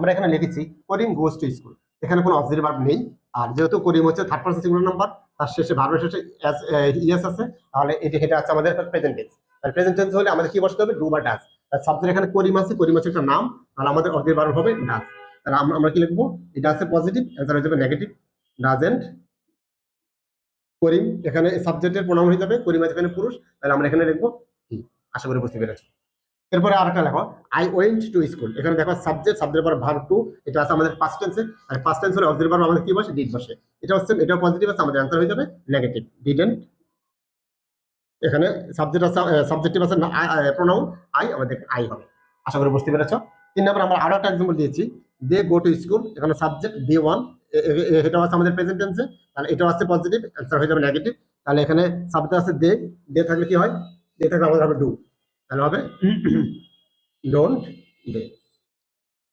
আমরা এখানে লিখেছি করিম গোস টু স্কুল। এখানে কোনো অক্সিলারি ভার্ব নেই। আর যেহেতু করিম হচ্ছে থার্ড পার্সন সিঙ্গুলার নাম্বার তার শেষে ভার্বের শেষে ইয়েস আছে, তাহলে এটা এটা আছে আমাদের প্রেজেন্ট টেন্স আর প্রেজেন্ট টেন্স হলে আমাদের কি বসতে হবে? ডু বা ডাস সাবজেক্ট এখানে করিম আছে, করিম হচ্ছে একটা নাম আর আমাদের অক্সিলারি ভার্ব হবে ডাস তাহলে আমরা কি লিখব? এটা আছে পজিটিভ অ্যান্সার হয়ে যাবে নেগেটিভ ডাজেন্ট করিম। এখানে সাবজেক্টের প্রণাম হয়ে যাবে, করিম আছে এখানে পুরুষ। তাহলে আমরা এখানে লিখব আশা করি বুঝতে পেরেছ। এরপরে আরেকটা লেখো আই ওয়েন্ট টু স্কুল এখানে দেখো সাবজেক্ট সাবজেক্টের পর ভার্ব টু এটা আছে আমাদের পাস্ট টেন্সে আর পাস্ট টেন্স হলে অক্সিলারি আমাদের কি বসে? ডিড বসে। এটা হচ্ছে এটা পজিটিভ আছে, আমাদের অ্যান্সার হয়ে যাবে নেগেটিভ ডিডেন্ট এখানে সাবজেক্ট আছে সাবজেক্টিভ আছে প্রোনাউন আই আমাদের আই হবে। আশা করি বুঝতে পেরেছ। তিন নম্বর আমরা আরও একটা এক্সাম্পল দিয়েছি দে গো টু স্কুল এখানে সাবজেক্ট ডে ওয়ান এটা আছে আমাদের প্রেজেন্ট টেন্সে তাহলে এটা আছে পজিটিভ অ্যান্সার হয়ে যাবে নেগেটিভ তাহলে এখানে সাবজেক্ট আছে দে দে থাকলে কি হয়? দে থাকলে আমাদের হবে ডু তাহলে হবে ডোন্ট ডে